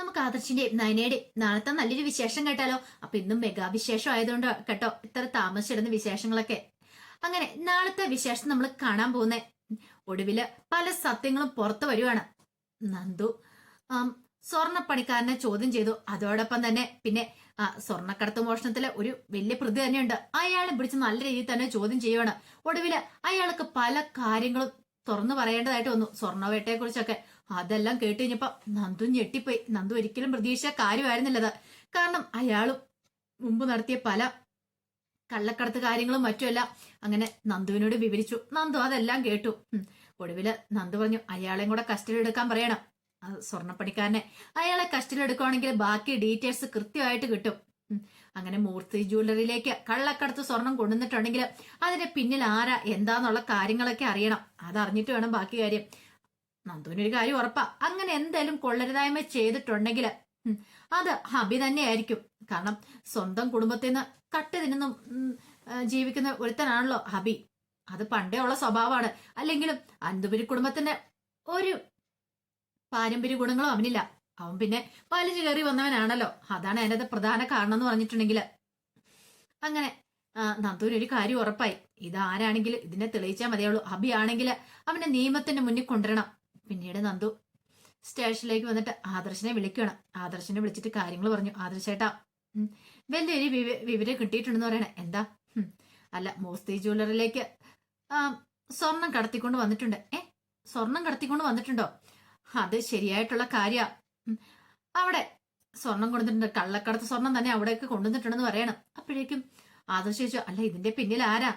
നമുക്ക് ആദർശിന്റെയും നയനയുടെയും നാളത്തെ നല്ലൊരു വിശേഷം കേട്ടാലോ? അപ്പൊ ഇന്നും മെഗാവിശേഷം ആയതുകൊണ്ട് കേട്ടോ ഇത്ര താമസിച്ചിടുന്ന വിശേഷങ്ങളൊക്കെ. അങ്ങനെ നാളത്തെ വിശേഷം നമ്മൾ കാണാൻ പോകുന്നേ. ഒടുവിൽ പല സത്യങ്ങളും പുറത്തു വരുവാണ്. നന്ദു സ്വർണപ്പണിക്കാരനെ ചോദ്യം ചെയ്തു. അതോടൊപ്പം തന്നെ പിന്നെ ആ സ്വർണക്കടത്ത് മോഷണത്തിലെ ഒരു വലിയ പ്രതി തന്നെയുണ്ട്. അയാളെ പിടിച്ച് നല്ല രീതിയിൽ തന്നെ ചോദ്യം ചെയ്യുവാണ്. ഒടുവിൽ അയാൾക്ക് പല കാര്യങ്ങളും തുറന്നു പറയേണ്ടതായിട്ട് വന്നു. സ്വർണവേട്ടയെ കുറിച്ചൊക്കെ അതെല്ലാം കേട്ട് കഴിഞ്ഞപ്പോ നന്ദു ഞെട്ടിപ്പോയി. നന്ദു ഒരിക്കലും പ്രതീക്ഷ കാര്യമായിരുന്നില്ലത്. കാരണം അയാളും മുമ്പ് നടത്തിയ പല കള്ളക്കടത്ത് കാര്യങ്ങളും മറ്റുമല്ല അങ്ങനെ നന്ദുവിനോട് വിവരിച്ചു. നന്ദു അതെല്ലാം കേട്ടു. ഒടുവിൽ നന്ദു പറഞ്ഞു അയാളെയും കൂടെ കസ്റ്റഡി എടുക്കാൻ പറയണം. സ്വർണപ്പണിക്കാരനെ. അയാളെ കസ്റ്റഡി എടുക്കുവാണെങ്കിൽ ബാക്കി ഡീറ്റെയിൽസ് കൃത്യമായിട്ട് കിട്ടും. അങ്ങനെ മൂർത്തി ജ്വല്ലറിയിലേക്ക് കള്ളക്കടത്ത് സ്വർണം കൊണ്ടുവന്നിട്ടുണ്ടെങ്കിൽ അതിന്റെ പിന്നിൽ ആരാ എന്താന്നുള്ള കാര്യങ്ങളൊക്കെ അറിയണം. അതറിഞ്ഞിട്ട് വേണം ബാക്കി കാര്യം. നന്ദുവിനൊരു കാര്യം ഉറപ്പാ. അങ്ങനെ എന്തായാലും കൊള്ളരുതായ്മ ചെയ്തിട്ടുണ്ടെങ്കിൽ അത് ഹബി തന്നെയായിരിക്കും. കാരണം സ്വന്തം കുടുംബത്തിൽ നിന്ന് കട്ട് തിന്നും ജീവിക്കുന്ന ഒരുത്തനാണല്ലോ ഹബി. അത് പണ്ടേ ഉള്ള സ്വഭാവമാണ്. അല്ലെങ്കിലും അന്തുപുരി കുടുംബത്തിന്റെ ഒരു പാരമ്പര്യ ഗുണങ്ങളും അവനില്ല. അവൻ പിന്നെ വലിച്ചു കയറി വന്നവനാണല്ലോ. അതാണ് അതിനകത്ത് പ്രധാന കാരണം എന്ന് പറഞ്ഞിട്ടുണ്ടെങ്കിൽ അങ്ങനെ നന്ദൂരി ഒരു കാര്യം ഉറപ്പായി. ഇതാരാണെങ്കിൽ ഇതിനെ തെളിയിച്ചാൽ മതിയുള്ളൂ ഹബി ആണെങ്കിൽ അവനെ നിയമത്തിന്റെ മുന്നിൽ കൊണ്ടുവരണം. പിന്നീട് നന്ദു സ്റ്റേഷനിലേക്ക് വന്നിട്ട് ആദർശനെ വിളിക്കണം ആദർശനെ വിളിച്ചിട്ട് കാര്യങ്ങൾ പറഞ്ഞു. ആദർശേട്ടാ വലിയൊരു വിവ- വിവരം കിട്ടിയിട്ടുണ്ടെന്ന് പറയണേ. എന്താ? അല്ല മോസ്തി ജ്വല്ലറിയിലേക്ക് ആ, സ്വർണം കടത്തിക്കൊണ്ട് വന്നിട്ടുണ്ട്. ഏ സ്വർണം കടത്തിക്കൊണ്ട് വന്നിട്ടുണ്ടോ? അത് ശരിയായിട്ടുള്ള കാര്യ. അവിടെ സ്വർണം കൊണ്ടുവന്നിട്ടുണ്ട്. കള്ളക്കടത്ത് സ്വർണം തന്നെ അവിടേക്ക് കൊണ്ടുവന്നിട്ടുണ്ടെന്ന് പറയണം. അപ്പോഴേക്കും ആദർശ ചോദിച്ചു അല്ല ഇതിന്റെ പിന്നിൽ ആരാ?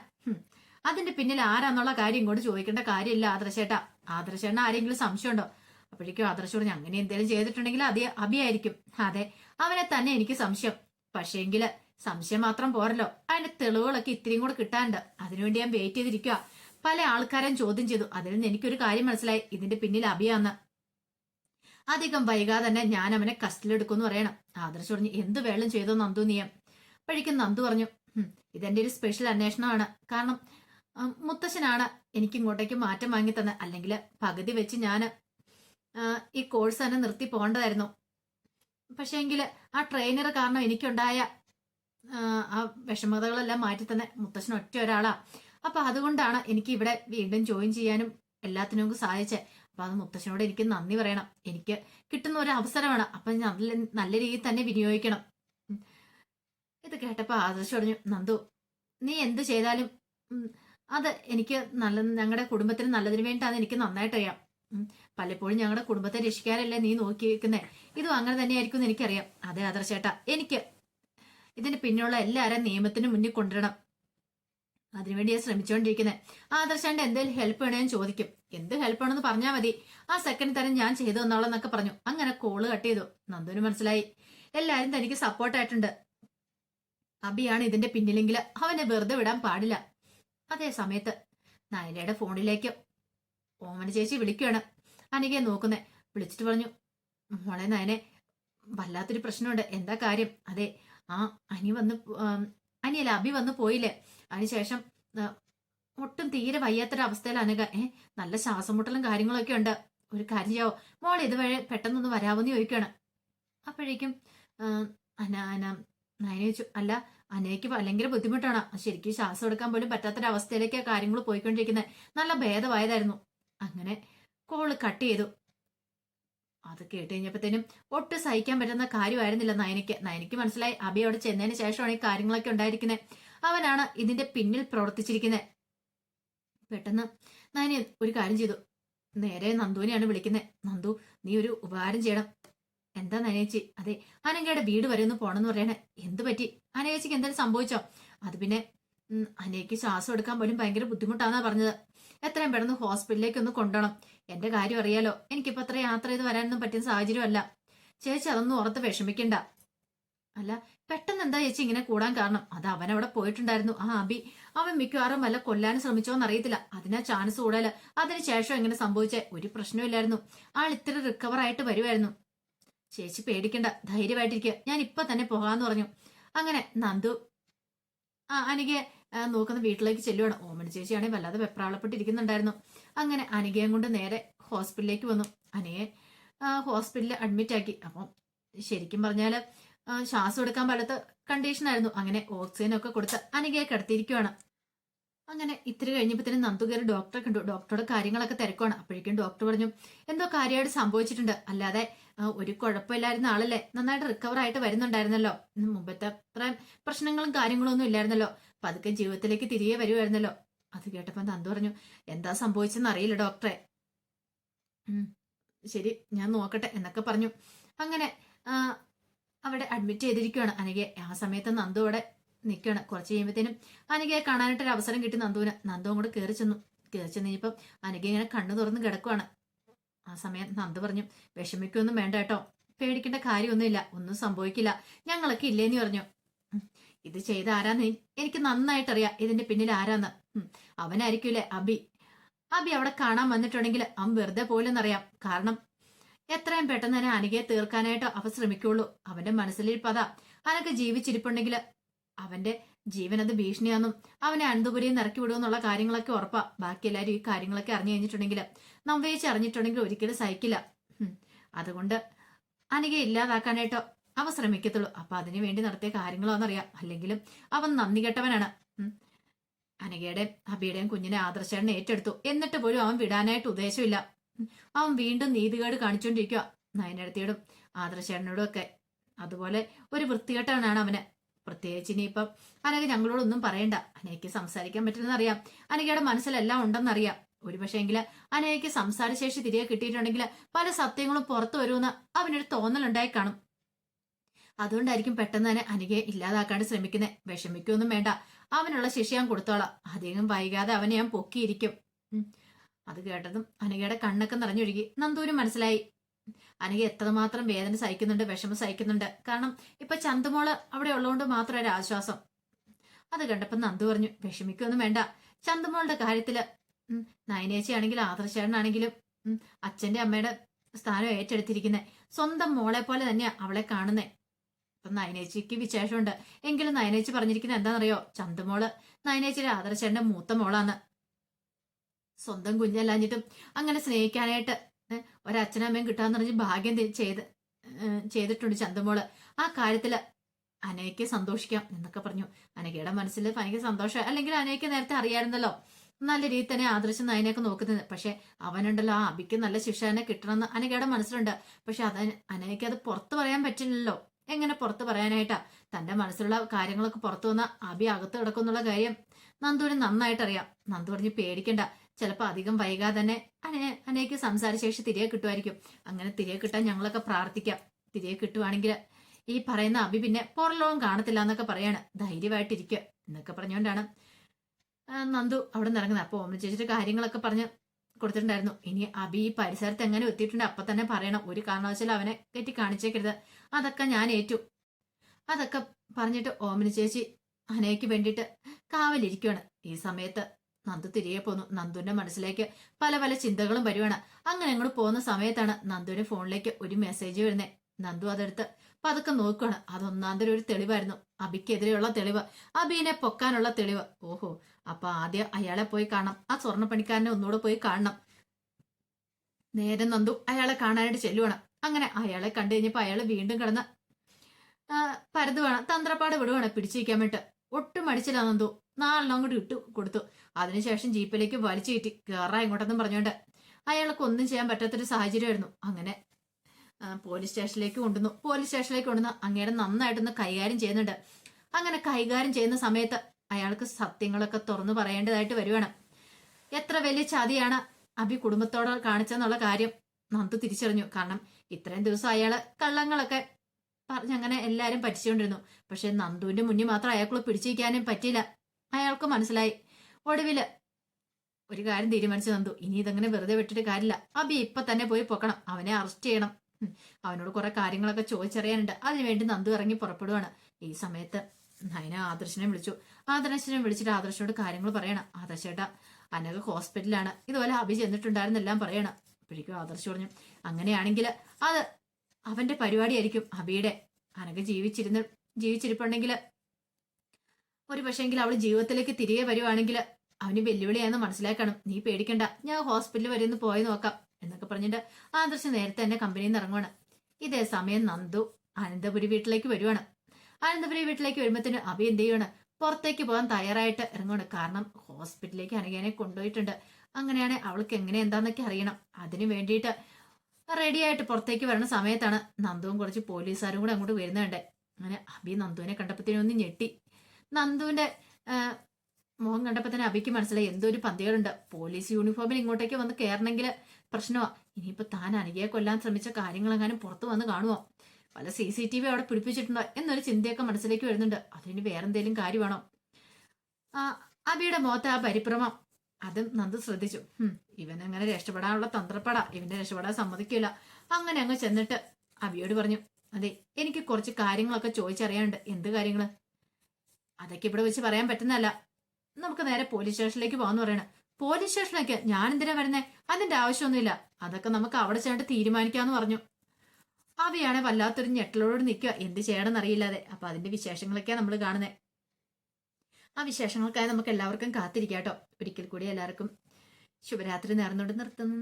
അതിന്റെ പിന്നിൽ ആരാന്നുള്ള കാര്യം ഇങ്ങോട്ട് ചോദിക്കേണ്ട കാര്യമില്ല ആദർശേട്ടാ. ആദർശേട്ട ആരെങ്കിലും സംശയമുണ്ടോ? അപ്പോഴേക്കും ആദർശോട് പറഞ്ഞു അങ്ങനെ എന്തെങ്കിലും ചെയ്തിട്ടുണ്ടെങ്കിൽ അതേ അഭിയായിരിക്കും അതെ അവനെ തന്നെ എനിക്ക് സംശയം. പക്ഷേങ്കിൽ സംശയം മാത്രം പോരല്ലോ. അതിന്റെ തെളിവുകളൊക്കെ ഇത്രയും കൂടെ കിട്ടാനുണ്ട്. അതിനുവേണ്ടി ഞാൻ വെയിറ്റ് ചെയ്തിരിക്കുക പല ആൾക്കാരും ചോദ്യം ചെയ്തു. അതിൽ നിന്ന് എനിക്കൊരു കാര്യം മനസ്സിലായി. ഇതിന്റെ പിന്നിൽ അഭിയാന്ന് അധികം വൈകാതെ തന്നെ ഞാൻ അവനെ കസ്റ്റഡിയിലെടുക്കുമെന്ന് പറയണം. ആദർശ് പറഞ്ഞു എന്ത് വേളം ചെയ്തോ നന്ദു നീയം? അപ്പോഴേക്കും നന്ദു പറഞ്ഞു "ഹും, ഇതെന്റെ ഒരു സ്പെഷ്യൽ അന്വേഷണമാണ്. കാരണം മുത്തശ്ശനാണ് എനിക്ക് ഇങ്ങോട്ടേക്ക് മാറ്റം വാങ്ങി തന്നെ അല്ലെങ്കിൽ പകുതി വെച്ച് ഞാൻ ഈ കോഴ്സ് തന്നെ നിർത്തി പോകേണ്ടതായിരുന്നു. പക്ഷേ എങ്കിൽ ആ ട്രെയിനർ കാരണം എനിക്കുണ്ടായ ആ, വിഷമതകളെല്ലാം മാറ്റി തന്നെ മുത്തശ്ശൻ ഒറ്റ ഒരാളാ. അപ്പൊ അതുകൊണ്ടാണ് എനിക്ക് ഇവിടെ വീണ്ടും ജോയിൻ ചെയ്യാനും എല്ലാത്തിനും സാധിച്ചത് അപ്പൊ അത് മുത്തശ്ശനോട് എനിക്ക് നന്ദി പറയണം. എനിക്ക് കിട്ടുന്ന ഒരു അവസരമാണ്. അപ്പൊ നല്ല നല്ല രീതിയിൽ തന്നെ വിനിയോഗിക്കണം. ഇത് കേട്ടപ്പോ ആദർശ് പറഞ്ഞു നന്ദു നീ എന്ത് ചെയ്താലും അത് എനിക്ക് നല്ല ഞങ്ങളുടെ കുടുംബത്തിന് നല്ലതിന് വേണ്ടിയിട്ടാണ് എനിക്ക് നന്നായിട്ട് അറിയാം ഉം. പലപ്പോഴും ഞങ്ങളുടെ കുടുംബത്തെ രക്ഷിക്കാനല്ലേ നീ നോക്കി വെക്കുന്നേ ഇതും അങ്ങനെ തന്നെയായിരിക്കും എന്ന് എനിക്കറിയാം. അതെ ആദർശേട്ടാ എനിക്ക് ഇതിന് പിന്നിലുള്ള എല്ലാവരും നിയമത്തിന് മുന്നിൽ കൊണ്ടുവരണം. അതിനുവേണ്ടി ഞാൻ ശ്രമിച്ചുകൊണ്ടിരിക്കുന്നത് ആദർശാന്റെ എന്തെങ്കിലും ഹെൽപ്പ് വേണമെന്ന് ചോദിക്കും. എന്ത് ഹെൽപ്പ് വേണമെന്ന് പറഞ്ഞാൽ മതി. ആ സെക്കൻഡ് തരം ഞാൻ ചെയ്തു എന്നോളെന്നൊക്കെ പറഞ്ഞു. അങ്ങനെ കോൾ കട്ട് ചെയ്തു. നന്ദുവിന് മനസ്സിലായി. എല്ലാവരും തനിക്ക് സപ്പോർട്ടായിട്ടുണ്ട് അബിയാണ് ഇതിന്റെ പിന്നിലെങ്കിൽ അവനെ വെറുതെ വിടാൻ പാടില്ല. അതേ സമയത്ത് നയനയുടെ ഫോണിലേക്ക് ഓമന ചേച്ചി വിളിക്കുകയാണ്. അനികയെ നോക്കുന്നേ. വിളിച്ചിട്ട് പറഞ്ഞു മോളെ നയനെ വല്ലാത്തൊരു പ്രശ്നമുണ്ട്. എന്താ കാര്യം? അതെ ആ അനി വന്ന് അനിയല്ല അബി വന്ന് പോയില്ലേ. അതിനുശേഷം ശേഷം ഒട്ടും തീരെ വയ്യാത്തൊരു അവസ്ഥയിൽ അനക. ഏ നല്ല ശ്വാസം മുട്ടലും കാര്യങ്ങളൊക്കെ ഉണ്ട്. ഒരു കാര്യം ചെയ്യാവോ? മോൾ ഇതുവരെ പെട്ടെന്നൊന്ന് വരാവോന്ന് ചോദിക്കുകയാണ്. അപ്പോഴേക്കും നയന ചോദിച്ചു അല്ല അനയ്ക്ക് ഭയങ്കര ബുദ്ധിമുട്ടാണ്. ശരിക്കും ശ്വാസം എടുക്കാൻ പോലും പറ്റാത്തൊരവസ്ഥയിലേക്ക് കാര്യങ്ങൾ പോയിക്കൊണ്ടിരിക്കുന്നത് നല്ല ഭേദമായതായിരുന്നു. അങ്ങനെ കോൾ കട്ട് ചെയ്തു. അത് കേട്ട് കഴിഞ്ഞപ്പോഴത്തേനും ഒട്ടും സഹിക്കാൻ പറ്റുന്ന കാര്യമായിരുന്നില്ല നയനയ്ക്ക്. നയനയ്ക്ക് മനസ്സിലായി അബി അവിടെ ചെന്നതിന് ശേഷമാണ് ഈ കാര്യങ്ങളൊക്കെ ഉണ്ടായിരിക്കുന്നത് അവനാണ് ഇതിന്റെ പിന്നിൽ പ്രവർത്തിച്ചിരിക്കുന്നത് പെട്ടെന്ന് നയന ഒരു കാര്യം ചെയ്തു. നേരെ നന്ദുവിനെയാണ് വിളിക്കുന്നത് നന്ദു നീ ഒരു ഉപകാരം ചെയ്യണം. എന്താ നനേച്ചി? അതെ അനങ്കയുടെ വീട് വരെ ഒന്ന് പോണെന്ന് പറയണേ. എന്ത് പറ്റി? അനേച്ചിക്ക് എന്തായാലും സംഭവിച്ചോ? അത് പിന്നെ അനയ്ക്ക് ശ്വാസം എടുക്കാൻ പോലും ഭയങ്കര ബുദ്ധിമുട്ടാന്നാ പറഞ്ഞത്. എത്രയും പെട്ടെന്ന് ഹോസ്പിറ്റലിലേക്ക് ഒന്ന് കൊണ്ടുപോകണം എന്റെ കാര്യം അറിയാലോ എനിക്കിപ്പോ അത്ര യാത്ര ചെയ്ത് വരാനൊന്നും പറ്റുന്ന സാഹചര്യമല്ല. ചേച്ചി അതൊന്നും ഓർത്ത് വിഷമിക്കണ്ട. അല്ല പെട്ടെന്ന് എന്താ ചേച്ചി ഇങ്ങനെ കൂടാൻ കാരണം? അത് അവൻ അവിടെ പോയിട്ടുണ്ടായിരുന്നു. ആ അബി അവൻ മിക്കവാറും വല്ല കൊല്ലാൻ ശ്രമിച്ചോന്ന് അറിയത്തില്ല. അതിനാ ചാൻസ് കൂടൽ അതിനുശേഷം എങ്ങനെ സംഭവിച്ച? ഒരു പ്രശ്നമില്ലായിരുന്നു ആൾ ഇത്തിരി റിക്കവർ ആയിട്ട് വരുമായിരുന്നു ചേച്ചി പേടിക്കണ്ട ധൈര്യമായിട്ടിരിക്കുക ഞാൻ ഇപ്പൊ തന്നെ പോകാന്ന് പറഞ്ഞു. അങ്ങനെ നന്ദു ആ അനികയെ നോക്കുന്ന വീട്ടിലേക്ക് ചെല്ലുവാണ്. ഓമന ചേച്ചിയാണെങ്കിൽ വല്ലാതെ വെപ്രാളപ്പെട്ടിരിക്കുന്നുണ്ടായിരുന്നു. അങ്ങനെ അനികയും കൊണ്ട് നേരെ ഹോസ്പിറ്റലിലേക്ക് വന്നു. അനിയെ ഹോസ്പിറ്റലിൽ അഡ്മിറ്റ് ആക്കി. അപ്പം ശരിക്കും പറഞ്ഞാൽ ശ്വാസം എടുക്കാൻ പറ്റാത്ത കണ്ടീഷനായിരുന്നു അങ്ങനെ ഓക്സിജൻ ഒക്കെ കൊടുത്ത് അനികയെ കിടത്തിയിരിക്കുവാണ്. അങ്ങനെ ഇത്തിരി കഴിഞ്ഞപ്പോഴത്തേനും നന്ദു കയറി ഡോക്ടറെ കണ്ടു ഡോക്ടറുടെ കാര്യങ്ങളൊക്കെ തിരക്കുവാണ്. അപ്പോഴേക്കും ഡോക്ടർ പറഞ്ഞു എന്തോ കാര്യമായിട്ട് സംഭവിച്ചിട്ടുണ്ട്. അല്ലാതെ ഒരു കുഴപ്പമില്ലായിരുന്ന ആളല്ലേ? നന്നായിട്ട് റിക്കവർ ആയിട്ട് വരുന്നുണ്ടായിരുന്നല്ലോ. മുമ്പത്തെ അത്രയും പ്രശ്നങ്ങളും കാര്യങ്ങളും ഒന്നും ഇല്ലായിരുന്നല്ലോ. പതുക്കെ ജീവിതത്തിലേക്ക് തിരികെ വരുമായിരുന്നല്ലോ അത് കേട്ടപ്പോൾ നന്ദു പറഞ്ഞു എന്താ സംഭവിച്ചെന്ന് അറിയില്ല ഡോക്ടറെ ശരി ഞാൻ നോക്കട്ടെ എന്നൊക്കെ പറഞ്ഞു. അങ്ങനെ അവിടെ അഡ്മിറ്റ് ചെയ്തിരിക്കുകയാണ് അല്ലെങ്കിൽ ആ സമയത്ത് നന്ദു അവിടെ നിൽക്കുകയാണ് കുറച്ച് കഴിയുമ്പോഴത്തേനും അനഘയെ കാണാനായിട്ട് ഒരു അവസരം കിട്ടി നന്ദുവിന്. നന്ദു അങ്ങോട്ട് കയറി ചെന്നു. കയറി ചെന്ന് കഴിഞ്ഞപ്പം അനഘ ഇങ്ങനെ കണ്ണു തുറന്ന് കിടക്കുവാണ്. ആ സമയം നന്ദു പറഞ്ഞു വിഷമിക്കൊന്നും വേണ്ട കേട്ടോ. പേടിക്കേണ്ട കാര്യമൊന്നുമില്ല. ഒന്നും സംഭവിക്കില്ല. ഞങ്ങളൊക്കെ ഇല്ലേന്ന് പറഞ്ഞു. ഇത് ചെയ്ത ആരാന്ന് എനി- എനിക്ക് നന്നായിട്ടറിയാം. ഇതിന്റെ പിന്നിൽ ആരാന്ന്. അവനായിരിക്കൂലേ അബി. അബി അവിടെ കാണാൻ വന്നിട്ടുണ്ടെങ്കിൽ അവൻ വെറുതെ പോലെന്നറിയാം കാരണം എത്രയും പെട്ടെന്ന് തന്നെ അനഘയെ തീർക്കാനായിട്ടോ അവ ശ്രമിക്കുള്ളൂ. അവന്റെ മനസ്സിലിരിപ്പതാ അനക്ക് ജീവിച്ചിരിപ്പുണ്ടെങ്കിൽ അവന്റെ ജീവൻ അത് ഭീഷണിയാന്നും അവനെ അനന്തപുരിയിൽ ഇറക്കി വിടുമെന്നുള്ള കാര്യങ്ങളൊക്കെ ഉറപ്പാ. ബാക്കി എല്ലാവരും ഈ കാര്യങ്ങളൊക്കെ അറിഞ്ഞു കഴിഞ്ഞിട്ടുണ്ടെങ്കിൽ നമ്പേച്ച് അറിഞ്ഞിട്ടുണ്ടെങ്കിൽ ഒരിക്കലും സഹിക്കില്ല. അതുകൊണ്ട് അനികെ ഇല്ലാതാക്കാനായിട്ടോ അവ ശ്രമിക്കത്തുള്ളൂ. അപ്പൊ അതിനു വേണ്ടി നടത്തിയ കാര്യങ്ങളോന്നറിയാം. അല്ലെങ്കിലും അവൻ നന്ദി കെട്ടവനാണ് ഉം. അബിയുടെയും കുഞ്ഞിനെ ആദർശേടനെ ഏറ്റെടുത്തു. എന്നിട്ട് പോലും അവൻ വിടാനായിട്ട് ഉദ്ദേശമില്ല. അവൻ വീണ്ടും നീതികേട് കാണിച്ചുകൊണ്ടിരിക്കുക നയനടുത്തിയോടും ആദർശേടനോടും ഒക്കെ. അതുപോലെ ഒരു വൃത്തികെട്ടവനാണ് അവന്. പ്രത്യേകിച്ച് ഇനിയിപ്പം അനഘ ഞങ്ങളോടൊന്നും പറയണ്ട. അനയ്ക്ക് സംസാരിക്കാൻ പറ്റില്ലെന്ന് അറിയാം. അനഘയുടെ മനസ്സിലെല്ലാം ഉണ്ടെന്നറിയാം ഒരു പക്ഷേങ്കിൽ അനയ്ക്ക് സംസാരശേഷി തിരികെ കിട്ടിയിട്ടുണ്ടെങ്കിൽ പല സത്യങ്ങളും പുറത്തു വരുമെന്ന് അവനൊരു തോന്നലുണ്ടായി കാണും. അതുകൊണ്ടായിരിക്കും പെട്ടെന്ന് തന്നെ അനികയെ ഇല്ലാതാക്കാണ്ട് ശ്രമിക്കുന്നത് വിഷമിക്കൊന്നും വേണ്ട. അവനുള്ള ശിക്ഷ ഞാൻ കൊടുത്തോളാം. അധികം വൈകാതെ അവനെ ഞാൻ പൊക്കിയിരിക്കും. അത് കേട്ടതും അനികയുടെ കണ്ണൊക്കെ നിറഞ്ഞൊഴുകി നന്ദൂരും മനസ്സിലായി. അനിക എത്രമാത്രം വേദന സഹിക്കുന്നുണ്ട് വിഷമം സഹിക്കുന്നുണ്ട്. കാരണം ഇപ്പൊ ചന്തുമോൾ അവിടെ ഉള്ളതുകൊണ്ട് മാത്രം ഒരു ആശ്വാസം. അത് കണ്ടപ്പോ നന്ദു പറഞ്ഞു വിഷമിക്കൊന്നും വേണ്ട. ചന്തുമോളുടെ കാര്യത്തിൽ നയനേച്ചയാണെങ്കിലും ഉം, അച്ഛന്റെ അമ്മയുടെ സ്ഥാനം ഏറ്റെടുത്തിരിക്കുന്നത് സ്വന്തം മോളെ പോലെ തന്നെയാ അവളെ കാണുന്നേ. ഇപ്പൊ നയനേച്ചിക്ക് വിശേഷമുണ്ട്. എങ്കിലും നയനേച്ചി പറഞ്ഞിരിക്കുന്ന എന്താണെന്നറിയോ? ചന്തുമോൾ നയനേച്ചിയുടെ ആദർശേട്ടന്റെ മൂത്ത മോളാന്ന്. സ്വന്തം കുഞ്ഞല്ലാഞ്ഞിട്ടും അങ്ങനെ സ്നേഹിക്കാനായിട്ട് ഒരച്ഛനമ്മയും കിട്ടാന്ന് പറഞ്ഞ് ഭാഗ്യം ചെയ്ത് ചെയ്തിട്ടുണ്ട് ചന്തമോൾ. ആ കാര്യത്തിൽ അനയ്ക്ക് സന്തോഷിക്കാം എന്നൊക്കെ പറഞ്ഞു. അനകയുടെ മനസ്സിൽ ഭയങ്കര സന്തോഷം. അല്ലെങ്കിൽ അനയ്ക്ക് നേരത്തെ അറിയായിരുന്നല്ലോ. നല്ല രീതി തന്നെ ആദർശം നയനൊക്കെ നോക്കുന്നത്. പക്ഷെ അവനുണ്ടല്ലോ ആ അബിക്ക് നല്ല ശിക്ഷ തന്നെ കിട്ടണമെന്ന് അനകയുടെ മനസ്സിലുണ്ട്. പക്ഷെ അത് അനയ്ക്ക് അത് പുറത്തു പറയാൻ പറ്റില്ലല്ലോ. എങ്ങനെ പുറത്ത് പറയാനായിട്ടാ? തന്റെ മനസ്സിലുള്ള കാര്യങ്ങളൊക്കെ പുറത്തു വന്ന അബി അകത്ത് കിടക്കുന്നുള്ള കാര്യം നന്ദുവിന് നന്നായിട്ട് അറിയാം നന്ദു പറഞ്ഞ് പേടിക്കണ്ട. ചിലപ്പോൾ അധികം വൈകാതെ തന്നെ അനെ അനയ്ക്ക് സംസാരശേഷി തിരികെ കിട്ടുമായിരിക്കും. അങ്ങനെ തിരികെ കിട്ടാൻ ഞങ്ങളൊക്കെ പ്രാർത്ഥിക്കാം. തിരികെ കിട്ടുവാണെങ്കിൽ ഈ പറയുന്ന അബി പിന്നെ പുറലോകം കാണത്തില്ല എന്നൊക്കെ പറയാണ്. ധൈര്യമായിട്ടിരിക്കുക എന്നൊക്കെ പറഞ്ഞുകൊണ്ടാണ് നന്ദു അവിടെ നിന്ന് ഇറങ്ങുന്നത്. അപ്പോൾ ഓമന ചേച്ചിയുടെ കാര്യങ്ങളൊക്കെ പറഞ്ഞ് കൊടുത്തിട്ടുണ്ടായിരുന്നു. ഇനി അബി ഈ പരിസരത്ത് എങ്ങനെ എത്തിയിട്ടുണ്ട് അപ്പൊ തന്നെ പറയണം. ഒരു കാരണവശാലും അവനെ കെട്ടി കാണിച്ചേക്കരുത്. അതൊക്കെ ഞാൻ ഏറ്റു. അതൊക്കെ പറഞ്ഞിട്ട് ഓമന ചേച്ചി അനയ്ക്ക് വേണ്ടിയിട്ട് കാവലിരിക്കുവാണ്. ഈ സമയത്ത് നന്ദു തിരികെ പോന്നു. നന്ദുവിന്റെ മനസ്സിലേക്ക് പല പല ചിന്തകളും വരുവാണ്. അങ്ങനെ അങ്ങോട്ട് പോകുന്ന സമയത്താണ് നന്ദുവിന്റെ ഫോണിലേക്ക് ഒരു മെസ്സേജ് വരുന്നത് നന്ദു അതെടുത്ത് പതുക്കെ നോക്കുകയാണ് അതൊന്നാന്തരം ഒരു തെളിവായിരുന്നു. അബിക്കെതിരെയുള്ള തെളിവ് അബീനെ പൊക്കാനുള്ള തെളിവ്. ഓഹോ അപ്പൊ ആദ്യം അയാളെ പോയി കാണണം. ആ സ്വർണപ്പണിക്കാരനെ ഒന്നുകൂടെ പോയി കാണണം. നേരെ നന്ദു അയാളെ കാണാനായിട്ട് ചെല്ലുവാണ്. അങ്ങനെ അയാളെ കണ്ടു കഴിഞ്ഞപ്പോ അയാൾ വീണ്ടും കിടന്ന് പരതുവാണ്. തന്ത്രപ്പാട് വിടുവാണ് പിടിച്ചിരിക്കാൻ വേണ്ടിട്ട് ഒട്ടും അടിച്ചില്ല നന്ദു. നാലെണ്ണം കൂടി ഇട്ടു കൊടുത്തു. അതിനുശേഷം ജീപ്പിലേക്ക് വലിച്ചു കയറ്റി. കയറാ ഇങ്ങോട്ടെന്നും പറഞ്ഞുകൊണ്ട് അയാൾക്ക് ഒന്നും ചെയ്യാൻ പറ്റാത്തൊരു സാഹചര്യമായിരുന്നു. അങ്ങനെ പോലീസ് സ്റ്റേഷനിലേക്ക് കൊണ്ടുവന്നു. പോലീസ് സ്റ്റേഷനിലേക്ക് കൊണ്ടുവന്ന് അങ്ങയുടെ നന്നായിട്ടൊന്ന് കൈകാര്യം ചെയ്യുന്നുണ്ട്. അങ്ങനെ കൈകാര്യം ചെയ്യുന്ന സമയത്ത് അയാൾക്ക് സത്യങ്ങളൊക്കെ തുറന്നു പറയേണ്ടതായിട്ട് വരുവാണ്. എത്ര വലിയ ചതിയാണ് അഭി കുടുംബത്തോട് കാണിച്ചെന്നുള്ള കാര്യം നന്ദു തിരിച്ചറിഞ്ഞു. കാരണം ഇത്രയും ദിവസം അയാൾ കള്ളങ്ങളൊക്കെ പറഞ്ഞങ്ങനെ എല്ലാരും പറ്റിച്ചുകൊണ്ടിരുന്നു. പക്ഷെ നന്ദുവിന്റെ മുന്നിൽ മാത്രം അയാൾക്കുള്ള പിടിച്ചിരിക്കാനും പറ്റിയില്ല. അയാൾക്ക് മനസ്സിലായി. ഒടുവിൽ ഒരു കാര്യം തീരുമാനിച്ചു തന്നു. ഇനി ഇതങ്ങനെ വെറുതെ വിട്ടിട്ട് കാര്യമില്ല. അബി ഇപ്പൊ തന്നെ പോയി പൊക്കണം. അവനെ അറസ്റ്റ് ചെയ്യണം. അവനോട് കുറെ കാര്യങ്ങളൊക്കെ ചോദിച്ചറിയാനുണ്ട്. അതിനുവേണ്ടി നന്ദു ഇറങ്ങി പുറപ്പെടുവാണ്. ഈ സമയത്ത് നയന ആദർശനെ വിളിച്ചു. ആദർശനെ വിളിച്ചിട്ട് ആദർശനോട് കാര്യങ്ങൾ പറയണം. ആദർശേട്ടാ അനക ഹോസ്പിറ്റലാണ് ഇതുപോലെ അഭി ചെന്നിട്ടുണ്ടായിരുന്നെല്ലാം പറയണം. അപ്പോഴേക്കും ആദർശ പറഞ്ഞു അങ്ങനെയാണെങ്കിൽ അത് അവന്റെ പരിപാടിയായിരിക്കും. അബിയുടെ അനക ജീവിച്ചിരുന്ന് ജീവിച്ചിരിപ്പുണ്ടെങ്കിൽ ഒരു പക്ഷേങ്കിൽ അവൾ ജീവിതത്തിലേക്ക് തിരികെ വരുവാണെങ്കിൽ അവന് വെല്ലുവിളിയാണെന്ന് മനസ്സിലാക്കണം. നീ പേടിക്കണ്ട. ഞാൻ ഹോസ്പിറ്റലിൽ വരെ ഒന്ന് പോയി നോക്കാം എന്നൊക്കെ പറഞ്ഞിട്ട് ആദർശ് നേരത്തെ തന്നെ കമ്പനിയിൽ നിന്ന് ഇറങ്ങുവാണ്. ഇതേ സമയം നന്ദു അനന്തപുരി വീട്ടിലേക്ക് വരുവാണ്. അനന്തപുരി വീട്ടിലേക്ക് വരുമ്പത്തിന് അഭി എന്ത് ചെയ്യുവാണ്? പുറത്തേക്ക് പോകാൻ തയ്യാറായിട്ട് ഇറങ്ങുവാണ്. കാരണം ഹോസ്പിറ്റലിലേക്ക് അനുകേനെ കൊണ്ടുപോയിട്ടുണ്ട്. അങ്ങനെയാണ് അവൾക്ക് എങ്ങനെ എന്താന്നൊക്കെ അറിയണം. അതിനു വേണ്ടിയിട്ട് റെഡി ആയിട്ട് പുറത്തേക്ക് വരുന്ന സമയത്താണ് നന്ദുവും കുറച്ച് പോലീസുകാരും കൂടെ അങ്ങോട്ട് വരുന്നുണ്ട്. അങ്ങനെ അഭി നന്ദുവിനെ കണ്ടപ്പോഴത്തേനും ഒന്ന് ഞെട്ടി. നന്ദുവിന്റെ മോഹൻ മുഖം കണ്ടപ്പോ തന്നെ അഭിക്ക് മനസ്സിലായി. എന്തോ ഒരു പന്തികളുണ്ട് പോലീസ് യൂണിഫോമിൽ ഇങ്ങോട്ടേക്ക് വന്ന് കയറണമെങ്കിൽ പ്രശ്നമാ. ഇനിയിപ്പോ താൻ അനുകയെ കൊല്ലാൻ ശ്രമിച്ച കാര്യങ്ങളെങ്ങാനും പുറത്തു വന്ന് കാണുമോ പല സി സി ടി വി അവിടെ പിടിപ്പിച്ചിട്ടുണ്ടോ എന്നൊരു ചിന്തയൊക്കെ മനസ്സിലേക്ക് വരുന്നുണ്ട്. അതിന് വേറെന്തേലും കാര്യമാണോ അബിയുടെ മുഖത്ത് ആ പരിഭ്രമം. അതും നന്ദു ശ്രദ്ധിച്ചു. ഇവൻ അങ്ങനെ രക്ഷപ്പെടാനുള്ള തന്ത്രപ്പട. ഇവന്റെ രക്ഷപ്പെടാൻ സമ്മതിക്കില്ല അങ്ങനെ അങ്ങ് ചെന്നിട്ട് അബിയോട് പറഞ്ഞു അതെ എനിക്ക് കുറച്ച് കാര്യങ്ങളൊക്കെ ചോദിച്ചറിയാനുണ്ട്. എന്ത് കാര്യങ്ങൾ? അതൊക്കെ ഇവിടെ വെച്ച് പറയാൻ പറ്റുന്നതല്ല. നമുക്ക് നേരെ പോലീസ് സ്റ്റേഷനിലേക്ക് പോകാന്ന് പറയണം. പോലീസ് സ്റ്റേഷനിലേക്ക് ഞാൻ എന്തിനാ വരുന്നേ? അതിന്റെ ആവശ്യമൊന്നുമില്ല. അതൊക്കെ നമുക്ക് അവിടെ ചെന്നിട്ട് തീരുമാനിക്കാന്ന് പറഞ്ഞു. അവയാണ് വല്ലാത്തൊരു ഞെട്ടലോട് നിൽക്കുക. എന്ത് ചെയ്യണമെന്ന് അറിയില്ലാതെ അപ്പൊ അതിന്റെ വിശേഷങ്ങളൊക്കെയാ നമ്മൾ കാണുന്നത് ആ വിശേഷങ്ങൾക്കായി നമുക്ക് എല്ലാവർക്കും കാത്തിരിക്കാം കേട്ടോ ഒരിക്കൽ കൂടി എല്ലാവർക്കും ശുഭരാത്രി നേർന്നുകൊണ്ട് നിർത്തുന്നു.